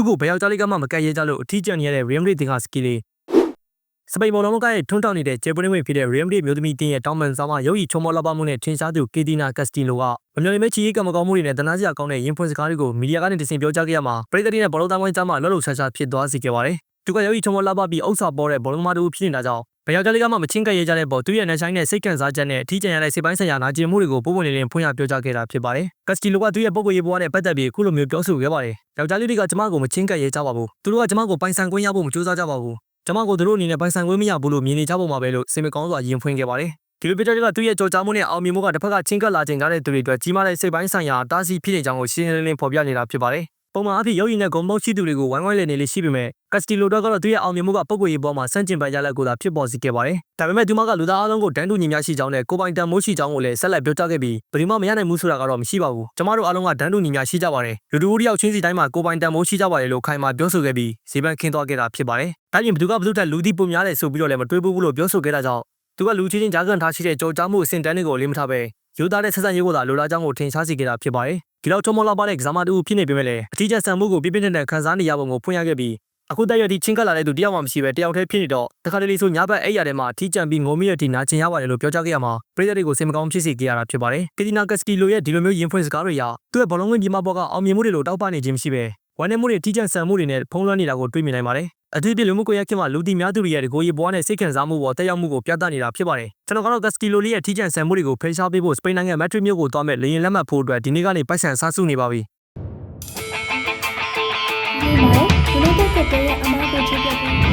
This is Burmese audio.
သူ့ကိုဘယ်ယောက်ျားလေးကမှမကတ်ရဲကြလို့အထီးကျန်နေရတဲ့ Real Madrid တင်ကစကီလေးစပိန်ဘောလုံးကရဲ့ထွန်းတောက်နေတဲ့ဂျေပွန်ဝင်ဖြစ်တဲ့ Real Madrid မျိုးသမီးတင်းရဲ့တောင်းပန်ဆောင်မှာရုပ်ရည်ချုံမောလှပမှုနဲ့ထင်ရှားသူကီတီနာကက်စတီလိုကမမျှော်လင့်မဲ့ချီရေးကံမကောင်းမှုတွေနဲ့တနာစရာကောင်းတဲ့ရင်ဖွင့်စကားတွေကိုမီဒီယာကနေတစင်ပြောကြားခဲ့ရမှာပရိသတ်တွေနဲ့ဘောလုံးသားဝိုင်းကြားမှာလှုပ်လှုပ်ရှားရှားဖြစ်သွားစေခဲ့ပါတယ်။သူကရုပ်ရည်ချုံမောလှပပြီးအုပ်စာပေါ်တဲ့ဘောလုံးသမားတူဖြစ်နေတာကြောင့် ဘယ်ယောက်ျားလေးကမှမချင်းကပ်ရဲကြတဲ့ပေါ်သူရဲ့နှဆိုင်တဲ့စိတ်ကန်စားချက်နဲ့အထီးကျန်ရတဲ့စိတ်ပိုင်းဆိုင်ရာနာကျင်မှုတွေကိုပုံပုံလင်းလင်းဖွင့်ရပြောကြားခဲ့တာဖြစ်ပါတယ်။ကက်စတီလိုကသူ့ရဲ့ပုံကိုရေးပွားနဲ့ပတ်သက်ပြီးအခုလိုမျိုးပြောဆိုခဲ့ပါတယ်။ယောက်ျားလေးတွေကကျမကိုမချင်းကပ်ရဲကြပါဘူး။သူတို့ကကျမကိုပိုင်ဆိုင်ခွင့်ရဖို့မကြိုးစားကြပါဘူး။ကျမကိုသူတို့အနေနဲ့ပိုင်ဆိုင်ခွင့်မရဘူးလို့မြင်နေကြပုံမှာပဲလို့စင်မကောင်းစွာရင်ဖွင့်ခဲ့ပါတယ်။ဒီလိုပစ်တာတွေကသူ့ရဲ့ကြော်ကြားမှုနဲ့အောင်မြင်မှုကတစ်ဖက်ကချင်းကပ်လာခြင်းကြတဲ့သူတွေအတွက်ကြီးမားတဲ့စိတ်ပိုင်းဆိုင်ရာတားဆီးဖြစ်နေကြောင်းကိုရှင်းရှင်းလင်းလင်းဖော်ပြနေတာဖြစ်ပါတယ်။ ပုံမှန်အဖြစ်ရုပ်ရည်နဲ့ဂုံမောက်ရှိသူတွေကိုဝိုင်းဝိုင်းလည်နေလေးရှိပေမဲ့ကက်စတီလိုတော့ကတော့သူ့ရဲ့အောင်မြင်မှုကပုံကိုရေးပေါ်မှာစန့်ကျင်ပန်းရလက်ကိုသာဖြစ်ပေါ်စေခဲ့ပါတယ်။ဒါပေမဲ့ဒီမှာကလူသားအလုံးကိုတန်းတူညီမျှရှိကြောင်းနဲ့ကိုပိုင်တန်မိုးရှိကြောင်းကိုလည်းဆက်လက်ပြောကြားခဲ့ပြီးဘယ်သူမှမရနိုင်ဘူးဆိုတာကတော့မရှိပါဘူး။ကျမတို့အားလုံးကတန်းတူညီမျှရှိကြပါတယ်။လူတူတယောက်ချင်းစီတိုင်းမှာကိုပိုင်တန်မိုးရှိကြပါတယ်လို့ခိုင်မာပြောဆိုခဲ့ပြီးဇေဘန်ခင်းသွားခဲ့တာဖြစ်ပါတယ်။ဒါပြင်ဘယ်သူကဘယ်သူထက်လူသည်ပုံများတယ်ဆိုပြီးတော့လည်းမတွေးဘူးလို့ပြောဆိုခဲ့တာကြောင့်သူကလူချင်းချင်းကြားကန်ထားရှိတဲ့ကြော်ကြားမှုအဆင့်တန်းတွေကိုလေးမထားပဲယူသားတဲ့ဆက်ဆံရေးကိုသာလိုလားကြောင်းကိုထင်ရှားစေခဲ့တာဖြစ်ပါတယ်။ ဒီလောက်ချုံမလောက်ပါတဲ့ကစားမတူဖြစ်နေပေမဲ့လည်းအထီးကျဆန်မှုကိုပြပြနေတဲ့ခန်းစားနေရပုံကိုဖွင့်ရခဲ့ပြီးအခုတက်ရသည့်ချင်းကလာတဲ့သူတယောက်မှမရှိပဲတယောက်တည်းဖြစ်နေတော့တခါတလေဆိုညဘက်အဲ့ရတဲ့မှာအထီးကျန်ပြီးငိုမိရတဲ့နာကျင်ရပါတယ်လို့ပြောကြားခဲ့ရမှာပရိသတ်တွေကိုစိတ်မကောင်းဖြစ်စေခဲ့ရတာဖြစ်ပါတယ်။ကီတီနာကက်စကီလိုရဲ့ဒီလိုမျိုးရင်ဖွင့်စကားတွေရသူ့ရဲ့ဘောလုံးဝင်ပြမပေါ်ကအောင်မြင်မှုတွေလိုတောက်ပနေခြင်းမရှိပဲဝမ်းနည်းမှုတွေထိကျန်ဆန်မှုတွေနဲ့ဖုံးလွှမ်းနေတာကိုတွေ့မြင်နိုင်ပါတယ်။ အထူးသဖြင့်လူမှုကွန်ရက်ခင်မှာလူတီများသူတွေရဲ့ကိုရီဘွားနဲ့စိတ်ခံစားမှုပေါ်တက်ရောက်မှုကိုပြသနေတာဖြစ်ပါတယ်။ကျွန်တော်ကတော့ကက်စကီလိုလေးရဲ့ထိကျန်ဆန်မှုတွေကိုဖေရှားပေးဖို့စပိန်နိုင်ငံမက်ဒရစ်မြို့ကိုသွားမဲ့လေရင်လက်မှတ်ဖို့အတွက်ဒီနေ့ကနေပိုက်ဆံစားစုနေပါပြီ။ဒီမှာဒီလိုတက်တဲ့ရဲ့အမားကိုချစ်တဲ့